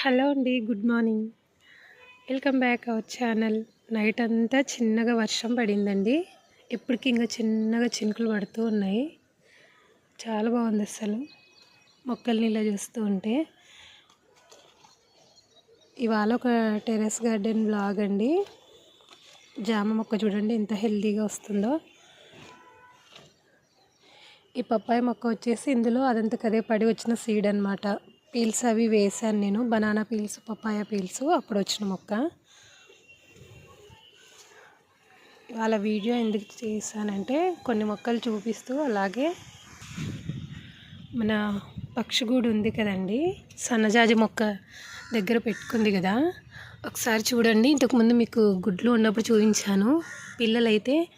Hello అండి good morning. Welcome back our channel. Night అంతా చిన్నగా వర్షం పడిందండి. ఇప్పటికి ఇంకా చిన్నగా చినుకులు పడుతూ ఉన్నాయి. చాలా బాగుంది అసలు. మొక్కల్ని ఇలా చూస్తూ ఉంటే. ఇవాళ ఒక టెరెస్ గార్డెన్ బ్లాగ్ అండి. జామ మొక్క చూడండి ఎంత హెల్తీగా వస్తుందో. ఈ పప్పాయి మొక్క వచ్చేసి ఇందులో అదంతకదే పడి వచ్చిన సీడ్ అనమాట పీల్స్ అవి వేసాను నేను. బనానా పీల్స్ పప్పాయ పీల్స్ అప్పుడు వచ్చిన మొక్క. వాళ్ళ వీడియో ఎందుకు చేశానంటే కొన్ని మొక్కలు చూపిస్తూ అలాగే మన పక్షిగూడు ఉంది కదండి సన్నజాజి మొక్క దగ్గర పెట్టుకుంది కదా. ఒకసారి చూడండి. ఇంతకుముందు మీకు గుడ్లు ఉన్నప్పుడు చూపించాను. పిల్లలైతే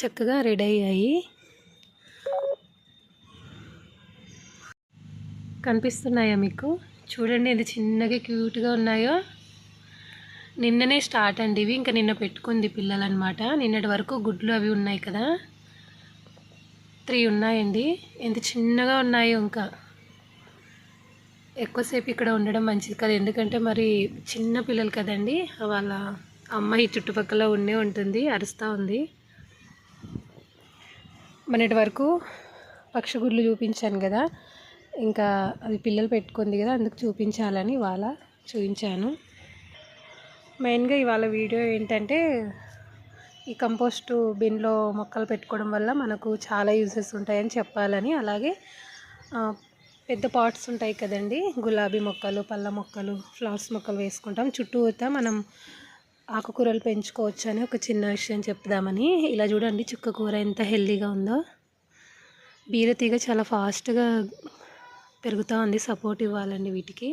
చక్కగా రెడీ అయ్యాయి. కనిపిస్తున్నాయా మీకు? చూడండి ఎంత చిన్నగా క్యూట్గా ఉన్నాయో. నిన్ననే స్టార్ట్ అండి ఇవి. ఇంకా నిన్న పెట్టుకుంది పిల్లలన్నమాట నిన్నటి వరకు గుడ్లు అవి ఉన్నాయి కదా. త్రీ ఉన్నాయండి. ఎంత చిన్నగా ఉన్నాయో ఇంకా. ఎక్కువసేపు ఇక్కడ ఉండడం మంచిది కదా. ఎందుకంటే మరి చిన్న పిల్లలు కదండి. వాళ్ళ అమ్మాయి చుట్టుపక్కల ఉండే ఉంటుంది అరుస్తూ ఉంది. మొన్నటి వరకు పక్షి గుడ్లు చూపించాను కదా. ఇంకా అది పిల్లలు పెట్టుకుంది కదా అందుకు చూపించాలని ఇవాళ చూపించాను. మెయిన్గా ఇవాళ వీడియో ఏంటంటే ఈ కంపోస్టు బిన్లో మొక్కలు పెట్టుకోవడం వల్ల మనకు చాలా యూజెస్ ఉంటాయని చెప్పాలని అలాగే పెద్ద పాట్స్ ఉంటాయి కదండి గులాబీ మొక్కలు పళ్ళ మొక్కలు ఫ్లవర్స్ మొక్కలు వేసుకుంటాం. చుట్టూతా మనం ఆకుకూరలు పెంచుకోవచ్చు అని ఒక చిన్న విషయం చెప్దామని. ఇలా చూడండి చుక్క కూర ఎంత హెల్దీగా ఉందో. బీరతీగ చాలా ఫాస్ట్గా పెరుగుతూ ఉంది. సపోర్ట్ ఇవ్వాలండి వీటికి.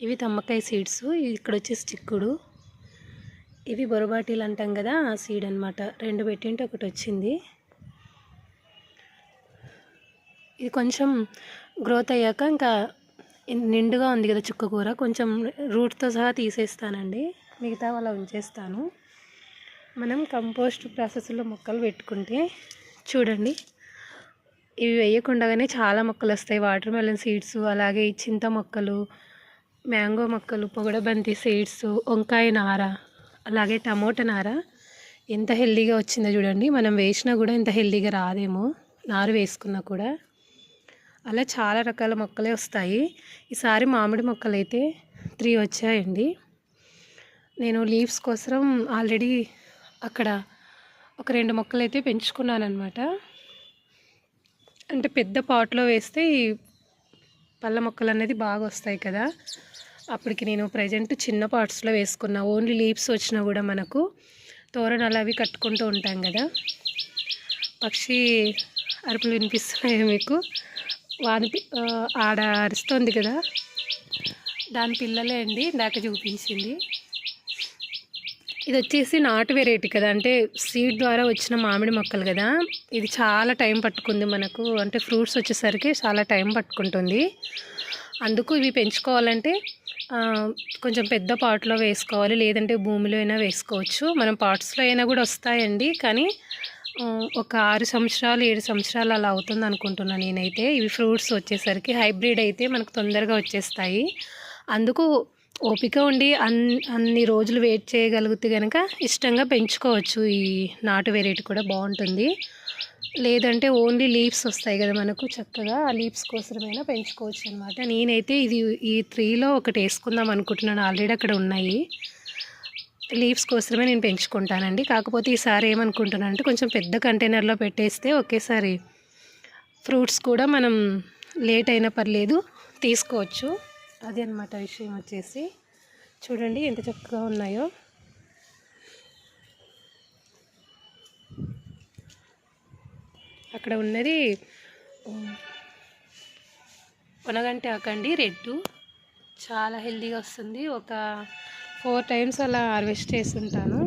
ఇవి తమ్మకాయ సీడ్స్. ఇక్కడ వచ్చేసి చిక్కుడు ఇవి బొరబాటీలు అంటాం కదా ఆ సీడ్ అనమాట రెండు పెట్టింటే ఒకటి వచ్చింది ఇది కొంచెం గ్రోత్ అయ్యాక ఇంకా నిండుగా ఉంది కదా చుక్క కూర. కొంచెం రూట్తో సహా తీసేస్తానండి. మిగతా అలా ఉంచేస్తాను. మనం కంపోస్ట్ ప్రాసెస్లో మొక్కలు పెట్టుకుంటే చూడండి. ఇవి వేయకుండానే చాలా మొక్కలు వస్తాయి వాటర్ మెలన్ సీడ్స్ అలాగే చింత మొక్కలు మ్యాంగో మొక్కలు పొగడబంతి సీడ్స్ వంకాయ నార అలాగే టమోటా నార. ఎంత హెల్దీగా వచ్చిందో చూడండి. మనం వేసినా కూడా ఇంత హెల్దీగా రాదేమో. నారు వేసుకున్నా కూడా. అలా చాలా రకాల మొక్కలే వస్తాయి. ఈసారి మామిడి మొక్కలు అయితే త్రీ వచ్చాయండి. నేను లీవ్స్ కోసం ఆల్రెడీ అక్కడ ఒక రెండు మొక్కలు అయితే పెంచుకున్నాను అనమాట అంటే పెద్ద పాట్లో వేస్తే ఈ పళ్ళ మొక్కలు అనేది బాగా వస్తాయి కదా. అప్పటికి నేను ప్రజెంట్ చిన్న పాట్స్లో వేసుకున్నా. ఓన్లీ లీవ్స్ వచ్చినా కూడా మనకు తోరణాలు అవి కట్టుకుంటూ ఉంటాం కదా. పక్షి అరుపులు వినిపిస్తున్నాయి మీకు? వాని ఆడ అరుస్తుంది కదా. దాని పిల్లలే అండి ఇందాక చూపించింది. ఇది వచ్చేసి నాటు వెరైటీ కదా. అంటే సీడ్ ద్వారా వచ్చిన మామిడి మొక్కలు కదా. ఇది చాలా టైం పట్టుకుంది మనకు. అంటే ఫ్రూట్స్ వచ్చేసరికి చాలా టైం పట్టుకుంటుంది. అందుకు ఇవి పెంచుకోవాలంటే కొంచెం పెద్ద పాట్లో వేసుకోవాలి. లేదంటే భూమిలో అయినా వేసుకోవచ్చు. మనం పాట్స్లో అయినా కూడా వస్తాయండి. కానీ ఒక ఆరు సంవత్సరాలు ఏడు సంవత్సరాలు అలా అవుతుంది అనుకుంటున్నాను నేనైతే. ఇవి ఫ్రూట్స్ వచ్చేసరికి హైబ్రిడ్ అయితే మనకు తొందరగా వచ్చేస్తాయి. అందుకు ఓపిక ఉండి అన్ అన్ని రోజులు వెయిట్ చేయగలిగితే కనుక ఇష్టంగా పెంచుకోవచ్చు. ఈ నాటు వెరైటీ కూడా బాగుంటుంది. లేదంటే ఓన్లీ లీవ్స్ వస్తాయి కదా మనకు చక్కగా ఆ లీవ్స్ కోసమైనా పెంచుకోవచ్చు అనమాట నేనైతే ఇది ఈ త్రీలో ఒకటి వేసుకుందాం అనుకుంటున్నాను. ఆల్రెడీ అక్కడ ఉన్నాయి. లీవ్స్ కోసమే నేను పెంచుకుంటానండి. కాకపోతే ఈసారి ఏమనుకుంటున్నాను అంటే కొంచెం పెద్ద కంటైనర్లో పెట్టేస్తే ఒకేసారి ఫ్రూట్స్ కూడా మనం లేట్ అయినా పర్లేదు తీసుకోవచ్చు. అది అనమాట విషయం వచ్చేసి. చూడండి ఎంత చక్కగా ఉన్నాయో. అక్కడ ఉన్నది పొనగంటి ఆకండి రెడ్ చాలా హెల్దీగా వస్తుంది. ఒక ఫోర్ టైమ్స్ అలా హార్వెస్ట్ చేస్తుంటాను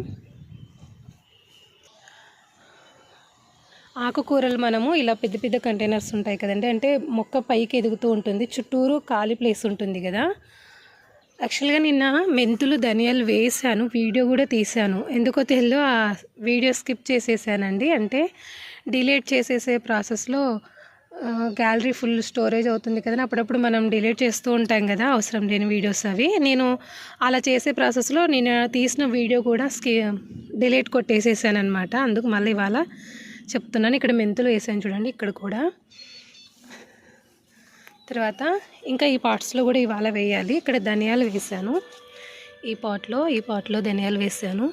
ఆకుకూరలు మనము ఇలా పెద్ద పెద్ద కంటైనర్స్ ఉంటాయి కదండి. అంటే మొక్క పైకి ఎదుగుతూ ఉంటుంది. చుట్టూరు ఖాళీ ప్లేస్ ఉంటుంది కదా. యాక్చువల్గా నిన్న మెంతులు ధనియాలు వేసాను. వీడియో కూడా తీశాను. ఎందుకో తెలియదు ఆ వీడియో స్కిప్ చేసేసానండి. అంటే డిలేట్ చేసేసే ప్రాసెస్లో గ్యాలరీ ఫుల్ స్టోరేజ్ అవుతుంది కదా అప్పుడప్పుడు మనం డిలీట్ చేస్తూ ఉంటాం కదా. అవసరం లేని వీడియోస్ అవి. నేను అలా చేసే ప్రాసెస్లో నేను తీసిన వీడియో కూడా స్కి డిలీట్ కొట్టేసేసాను అనమాట అందుకు మళ్ళీ ఇవాళ చెప్తున్నాను. ఇక్కడ మెంతులు వేసాను చూడండి ఇక్కడ కూడా. తర్వాత ఇంకా ఈ పార్ట్స్లో కూడా ఇవాళ వేయాలి. ఇక్కడ ధనియాలు వేసాను. ఈ పాట్లో ఈ పాట్లో ధనియాలు వేసాను.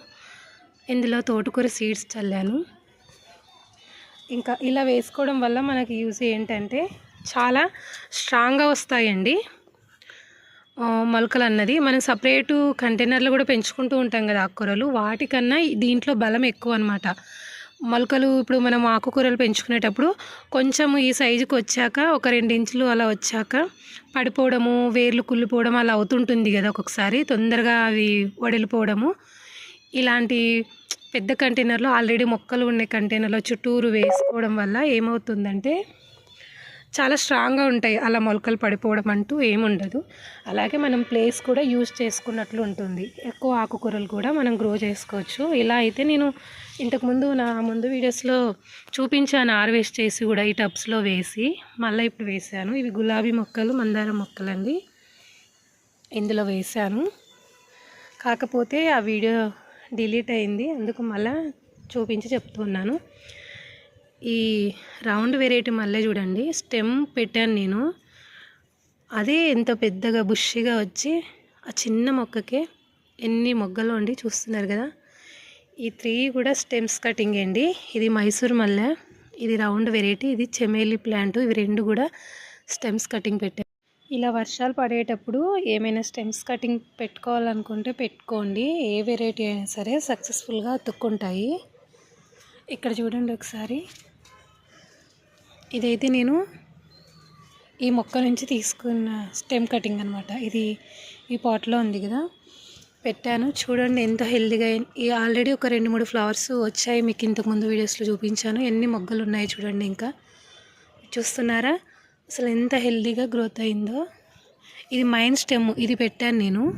ఇందులో తోటకూర సీడ్స్ చల్లాను. ఇంకా ఇలా వేసుకోవడం వల్ల మనకి యూజ్ ఏంటంటే చాలా స్ట్రాంగ్గా వస్తాయండి. మొలకలు అన్నది. మనం సపరేటు కంటైనర్లు కూడా పెంచుకుంటూ ఉంటాం కదా ఆకుకూరలు. వాటికన్నా దీంట్లో బలం ఎక్కువ అనమాట మొలకలు ఇప్పుడు మనం ఆకుకూరలు పెంచుకునేటప్పుడు కొంచెం ఈ సైజుకి వచ్చాక ఒక రెండు ఇంచులు అలా వచ్చాక పడిపోవడము వేర్లు కుళ్ళిపోవడం అలా అవుతుంటుంది కదా ఒక్కొక్కసారి. తొందరగా అవి వడిలిపోవడము. ఇలాంటి పెద్ద కంటైనర్లో ఆల్రెడీ మొక్కలు ఉన్న కంటైనర్లో చుట్టూరు వేసుకోవడం వల్ల ఏమవుతుందంటే చాలా స్ట్రాంగ్గా ఉంటాయి. అలా మొలకలు పడిపోవడం అంటూ ఏముండదు. అలాగే మనం ప్లేస్ కూడా యూజ్ చేసుకున్నట్లు ఉంటుంది. ఎక్కువ ఆకుకూరలు కూడా మనం గ్రో చేసుకోవచ్చు. ఇలా అయితే నేను ఇంతకుముందు నా ముందు వీడియోస్లో చూపించాను. ఆర్వేస్ట్ చేసి కూడా ఈ టబ్స్లో వేసి మళ్ళీ ఇప్పుడు వేసాను. ఇవి గులాబీ మొక్కలు మందార మొక్కలండి. ఇందులో వేసాను. కాకపోతే ఆ వీడియో డిలీట్ అయింది. అందుకు మళ్ళీ చూపించి చెప్తున్నాను. ఈ రౌండ్ వెరైటీ మళ్ళీ చూడండి. స్టెమ్ పెట్టాను నేను. అదే ఎంత పెద్దగా బుష్గా వచ్చి ఆ చిన్న మొక్కకే ఎన్ని మొగ్గలు ఉండి చూస్తున్నారు కదా? ఈ త్రీ కూడా స్టెమ్స్ కటింగ్ అండి. ఇది మైసూర్ మల్లె ఇది రౌండ్ వెరైటీ ఇది చెమేలి ప్లాంట్. ఇవి రెండు కూడా స్టెమ్స్ కటింగ్ పెట్టాను. ఇలా వర్షాలు పడేటప్పుడు ఏమైనా స్టెమ్స్ కటింగ్ పెట్టుకోవాలనుకుంటే పెట్టుకోండి. ఏ వెరైటీ అయినా సరే సక్సెస్ఫుల్గా అతుక్కుంటాయి. ఇక్కడ చూడండి ఒకసారి. ఇదైతే నేను ఈ మొక్క నుంచి తీసుకున్న స్టెమ్ కటింగ్ అనమాట ఇది ఈ పాట్లో ఉంది కదా. పెట్టాను. చూడండి ఎంత హెల్దీగా ఈ ఆల్రెడీ ఒక రెండు మూడు ఫ్లవర్స్ వచ్చాయి. మీకు ఇంతకుముందు వీడియోస్లో చూపించాను. ఎన్ని మొగ్గలు ఉన్నాయి చూడండి ఇంకా. చూస్తున్నారా? అసలు ఎంత హెల్దీగా గ్రోత్ అయిందో. ఇది మైన్ స్టెమ్ ఇది పెట్టాను నేను.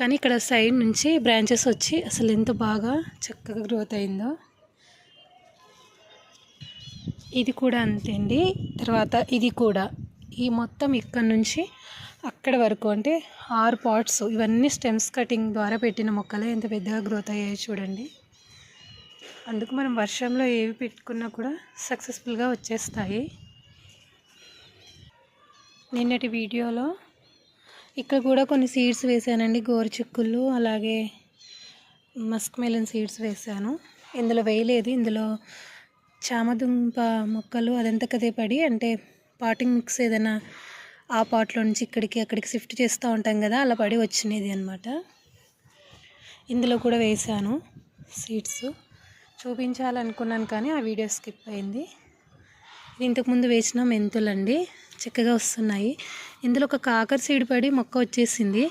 కానీ ఇక్కడ సైడ్ నుంచి బ్రాంచెస్ వచ్చి అసలు ఎంత బాగా చక్కగా గ్రోత్ అయిందో. ఇది కూడా అంతే అండి. తర్వాత ఇది కూడా. ఈ మొత్తం ఇక్కడ నుంచి అక్కడ వరకు అంటే ఆరు పాట్స్ ఇవన్నీ స్టెమ్స్ కటింగ్ ద్వారా పెట్టిన మొక్కలే ఎంత పెద్దగా గ్రోత్ అయ్యాయో చూడండి. అందుకు మనం వర్షంలో ఏవి పెట్టుకున్నా కూడా సక్సెస్ఫుల్గా వచ్చేస్తాయి. నిన్నటి వీడియోలో ఇక్కడ కూడా కొన్ని సీడ్స్ వేసానండి. గోరుచిక్కులు అలాగే మస్క్ మెలన్ సీడ్స్ వేసాను. ఇందులో వేయలేదు. ఇందులో చామదుంప మొక్కలు అదంతకదే పడి అంటే పాటింగ్ మిక్స్ ఏదైనా ఆ పాట్లో నుంచి ఇక్కడికి అక్కడికి షిఫ్ట్ చేస్తూ ఉంటాం కదా అలా పడి వచ్చినది అనమాట ఇందులో కూడా వేసాను సీడ్స్. చూపించాలనుకున్నాను కానీ ఆ వీడియో స్కిప్ అయింది. ఇది ఇంతకుముందు వేసిన మెంతులండి చక్కగా వస్తున్నాయి. ఇందులో ఒక కాకర సీడ్ పడి మొక్క వచ్చేసింది.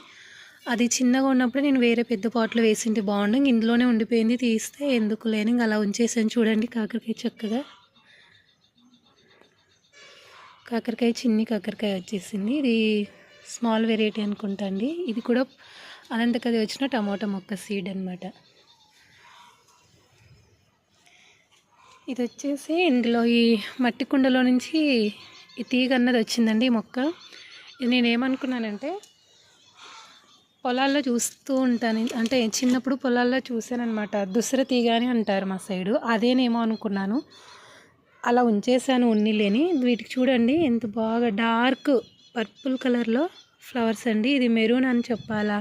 అది చిన్నగా ఉన్నప్పుడు నేను వేరే పెద్ద పాట్లో వేసింటే బాగుండు. ఇందులోనే ఉండిపోయింది. తీస్తే ఎందుకు లేని అలా ఉంచేసాను. చూడండి కాకరకాయ చక్కగా. కాకరకాయ చిన్ని కాకరకాయ వచ్చేసింది. ఇది స్మాల్ వెరైటీ అనుకుంటా అండి. ఇది కూడా అనంతకది వచ్చిన టమాటా మొక్క సీడ్ అనమాట ఇది వచ్చేసి ఇందులో ఈ మట్టి కుండలో నుంచి ఈ తీగ అన్నది వచ్చిందండి ఈ మొక్క. ఇది నేను ఏమనుకున్నానంటే పొలాల్లో చూస్తూ ఉంటాను. అంటే చిన్నప్పుడు పొలాల్లో చూశానమాట దుసర తీగ అని అంటారు మా సైడు. అదేనేమో అనుకున్నాను. అలా ఉంచేసాను ఉన్ని లేని వీటికి చూడండి ఎంత బాగా డార్క్ పర్పుల్ కలర్లో ఫ్లవర్స్ అండి. ఇది మెరూన్ అని చెప్పాలా?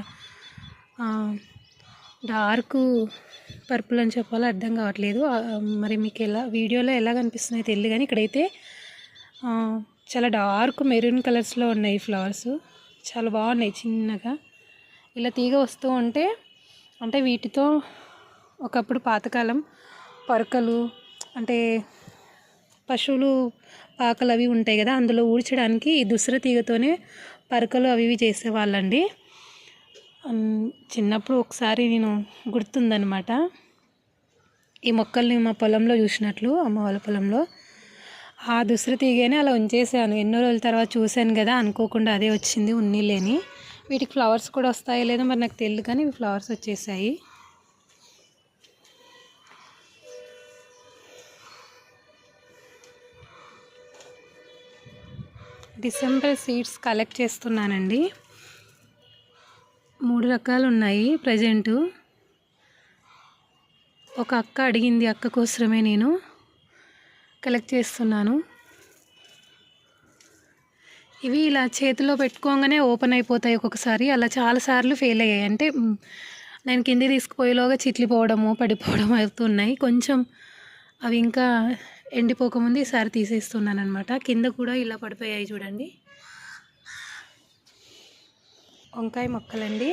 డార్క్ పర్పుల్ అని చెప్పాలో? అర్థం కావట్లేదు. మరి మీకు ఎలా వీడియోలో ఎలా కనిపిస్తున్నాయో తెలియదు కానీ ఇక్కడైతే చాలా డార్క్ మెరూన్ కలర్స్లో ఉన్నాయి ఫ్లవర్స్. చాలా బాగున్నాయి చిన్నగా. ఇలా తీగ వస్తూ ఉంటే అంటే వీటితో ఒకప్పుడు పాతకాలం పరకలు అంటే పశువులు పాకలు అవి ఉంటాయి కదా అందులో ఊడ్చడానికి ఈ దుసర తీగతోనే పరకలు అవి ఇవి చేసేవాళ్ళండి. చిన్నప్పుడు ఒకసారి నేను గుర్తుందనమాట. ఈ మొక్కల్ని మా పొలంలో చూసినట్లు అమ్మ వాళ్ళ పొలంలో. ఆ దుసర తీగనే అలా ఉంచేసాను ఎన్నో రోజుల తర్వాత చూశాను కదా అనుకోకుండా అదే వచ్చింది ఉన్ని లేని వీటికి ఫ్లవర్స్ కూడా వస్తాయో లేదో మరి నాకు తెలియదు కానీ ఇవి ఫ్లవర్స్ వచ్చేసాయి. డిసెంబర్ సీడ్స్ కలెక్ట్ చేస్తున్నానండి. మూడు రకాలు ఉన్నాయి ప్రజెంటు. ఒక అక్క అడిగింది అక్క కోసమే నేను కలెక్ట్ చేస్తున్నాను. ఇవి ఇలా చేతిలో పెట్టుకోగానే ఓపెన్ అయిపోతాయి ఒక్కొక్కసారి. అలా చాలాసార్లు ఫెయిల్ అయ్యాయి. అంటే నేను కింది తీసుకుపోయేలోగా చిట్లిపోవడము పడిపోవడం అవుతున్నాయి కొంచెం అవి ఇంకా ఎండిపోకముందు ఈసారి తీసేస్తున్నాను అనమాట కింద కూడా ఇలా పడిపోయాయి చూడండి. వంకాయ మొక్కలండి.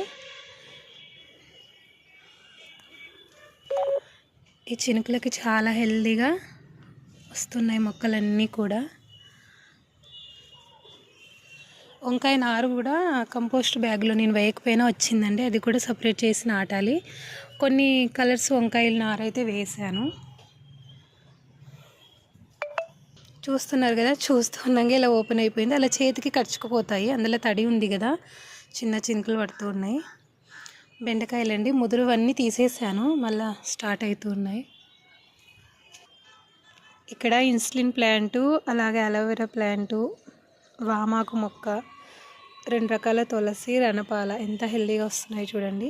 ఈ చినుకులకి చాలా హెల్దీగా వస్తున్నాయి మొక్కలన్నీ కూడా. వంకాయ నారు కూడా కంపోస్ట్ బ్యాగ్లో నేను వేయకపోయినా వచ్చిందండి. అది కూడా సపరేట్ చేసి నాటాలి. కొన్ని కలర్స్ వంకాయల నారు అయితే వేసాను చూస్తున్నారు కదా చూస్తుండగా ఇలా ఓపెన్ అయిపోయింది. అలా చేతికి కరుచుకుపోతాయి. అందులో తడి ఉంది కదా చిన్న చినుకులు పడుతూ ఉన్నాయి. బెండకాయలండి ముదురువన్నీ తీసేసాను. మళ్ళా స్టార్ట్ అవుతూ ఉన్నాయి. ఇక్కడ ఇన్సులిన్ ప్లాంటు అలాగే అలోవెరా ప్లాంటు వామాకు మొక్క రెండు రకాల తులసి రణపాల ఎంత హెల్దీగా వస్తున్నాయి చూడండి.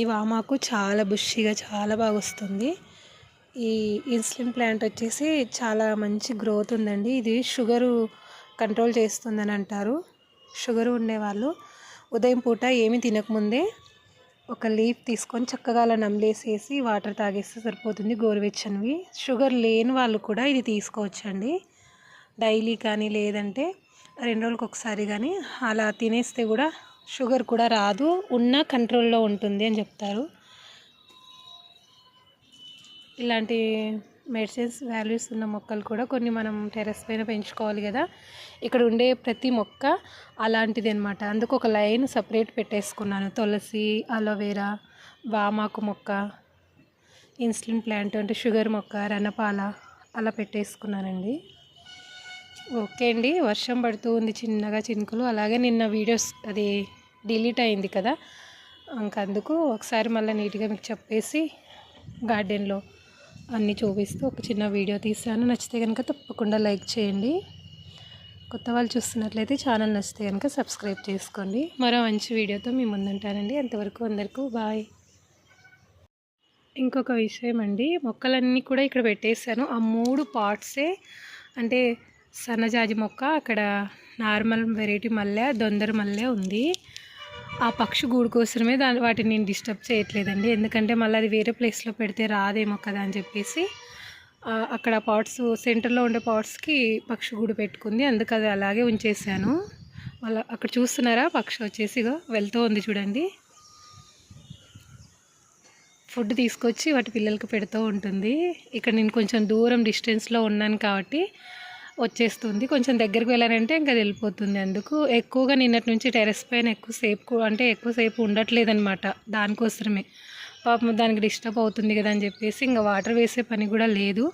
ఈ వామాకు చాలా బుషిగా చాలా బాగా వస్తుంది. ఈ ఇన్సులిన్ ప్లాంట్ వచ్చేసి చాలా మంచి గ్రోత్ ఉందండి. ఇది షుగరు కంట్రోల్ చేస్తుందని అంటారు. షుగర్ ఉండేవాళ్ళు ఉదయం పూట ఏమీ తినకముందే ఒక లీఫ్ తీసుకొని చక్కగా అలా నమిలేసేసి వాటర్ తాగేస్తే సరిపోతుంది గోరువెచ్చనివి. షుగర్ లేని వాళ్ళు కూడా ఇది తీసుకోవచ్చండి. డైలీ కానీ లేదంటే రెండు రోజులకు ఒకసారి కానీ అలా తినేస్తే కూడా షుగర్ కూడా రాదు ఉన్న కంట్రోల్లో ఉంటుంది అని చెప్తారు. ఇలాంటి మెడిసిన్స్ వాల్యూస్ ఉన్న మొక్కలు కూడా కొన్ని మనం టెర్రస్ పైన పెంచుకోవాలి కదా. ఇక్కడ ఉండే ప్రతి మొక్క అలాంటిది అనమాట అందుకు ఒక లైన్ సపరేట్ పెట్టేసుకున్నాను. తులసి అలోవెరా వామాకు మొక్క ఇన్సులిన్ ప్లాంట్ అంటే షుగర్ మొక్క రణపాల అలా పెట్టేసుకున్నానండి. ఓకే అండి. వర్షం పడుతూ ఉంది చిన్నగా చినుకులు. అలాగే నిన్న వీడియోస్ అది డిలీట్ అయింది కదా. ఇంక అందుకు ఒకసారి మళ్ళీ నీట్గా మీకు చెప్పేసి గార్డెన్లో అన్నీ చూపిస్తూ ఒక చిన్న వీడియో తీసాను నచ్చితే కనుక తప్పకుండా లైక్ చేయండి. కొత్త వాళ్ళు చూస్తున్నట్లయితే ఛానల్ నచ్చితే కనుక సబ్స్క్రైబ్ చేసుకోండి. మరో మంచి వీడియోతో మీ ముందుంటానండి. అంతవరకు అందరికీ బాయ్. ఇంకొక విషయం అండి. మొక్కలన్నీ కూడా ఇక్కడ పెట్టేశాను. ఆ మూడు పార్ట్సే అంటే సన్నజాజి మొక్క అక్కడ నార్మల్ వెరైటీ మల్లె దొందర మల్లె ఉంది. ఆ పక్షి గూడు కోసమే దాని వాటిని నేను డిస్టర్బ్ చేయట్లేదండి. ఎందుకంటే మళ్ళీ అది వేరే ప్లేస్లో పెడితే రాదేమో కదా అని చెప్పేసి అక్కడ పాట్స్ సెంటర్లో ఉండే పాట్స్కి పక్షి గూడు పెట్టుకుంది. అందుకు అది అలాగే ఉంచేసాను. వాళ్ళ అక్కడ చూస్తున్నారా? పక్షి వచ్చేసి వెళ్తూ ఉంది చూడండి. ఫుడ్ తీసుకొచ్చి వాటి పిల్లలకి పెడుతూ ఉంటుంది. ఇక్కడ నేను కొంచెం దూరం డిస్టెన్స్లో ఉన్నాను కాబట్టి వచ్చేస్తుంది. కొంచెం దగ్గరికి వెళ్ళారంటే ఇంకా వెళ్ళిపోతుంది. అందుకు ఎక్కువగా నిన్నటి నుంచి టెరెస్ పైన ఎక్కువసేపు అంటే ఎక్కువసేపు ఉండట్లేదన్నమాట దానికోసమే పాపం దానికి డిస్టర్బ్ అవుతుంది కదా అని చెప్పేసి ఇంకా వాటర్ వేసే పని కూడా లేదు.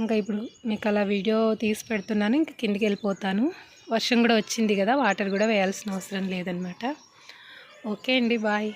ఇంకా ఇప్పుడు మీకు అలా వీడియో తీసి పెడుతున్నాను. ఇంక కిందికి వెళ్ళిపోతాను. వర్షం కూడా వచ్చింది కదా వాటర్ కూడా వేయాల్సిన అవసరం లేదనమాట ఓకే అండి బాయ్.